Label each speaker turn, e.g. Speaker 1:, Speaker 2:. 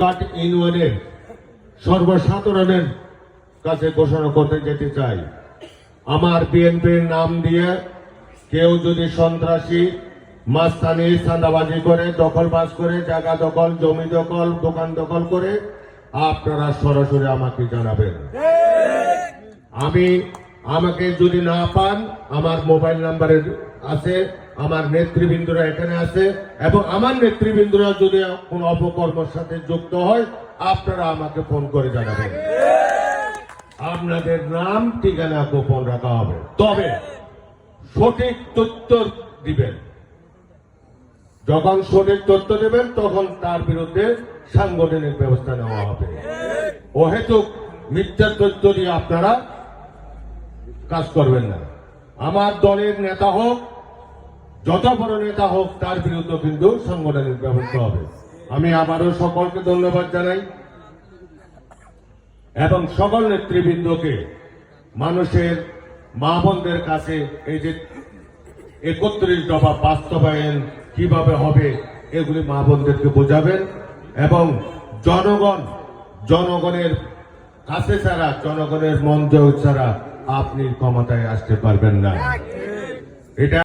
Speaker 1: কাট ইউনিয়নের সর্বসাধারণের কাছে ঘোষণা করতে যেতে চাই। আমার বিএনপির নাম দিয়ে কেউ যদি সন্ত্রাসী মাস্তানি চাঁদাবাজি করে দখল দখলবাজ করে জায়গা দখল জমি দখল দোকান দখল করে আপনারা সরাসরি আমাকে জানাবেন। আমি আমাকে যদি না পান, আমার মোবাইল নাম্বারে আছে, আমার নেতৃবৃন্দরা এখানে আছে, এবং আমার নেতৃবৃন্দরা যদি কোন অপকর্মের সাথে যুক্ত হয়, আপনারা আমাকে ফোন করে জানাবেন। আপনাদের নাম, ঠিকানা গোপন রাখা হবে। তবে সঠিক তথ্য দিবেন। যখন সঠিক তথ্য দেবেন, তখন তার বিরুদ্ধে সাংগঠনিক ব্যবস্থা নেওয়া হবে। ও হেতু মিথ্যা তথ্য দিয়ে আপনারা কাজ করবেন না। আমার দলের নেতা হোক, যত বড় নেতা হোক, তার বিরুদ্ধে কিন্তু সাংগঠনিক ব্যবস্থা হবে। আমি আবারও সকলকে ধন্যবাদ জানাই। এবং সকল নেতৃবৃন্দকে, মানুষের মা বোনদের কাছে এই যে একত্রিশ দফা বাস্তবায়ন কীভাবে হবে, এগুলি মা বোনদেরকে বোঝাবেন। এবং জনগণ, জনগণের কাছে ছাড়া, জনগণের মন ছাড়া আপনি ক্ষমতায় আসতে পারবেন না। এটা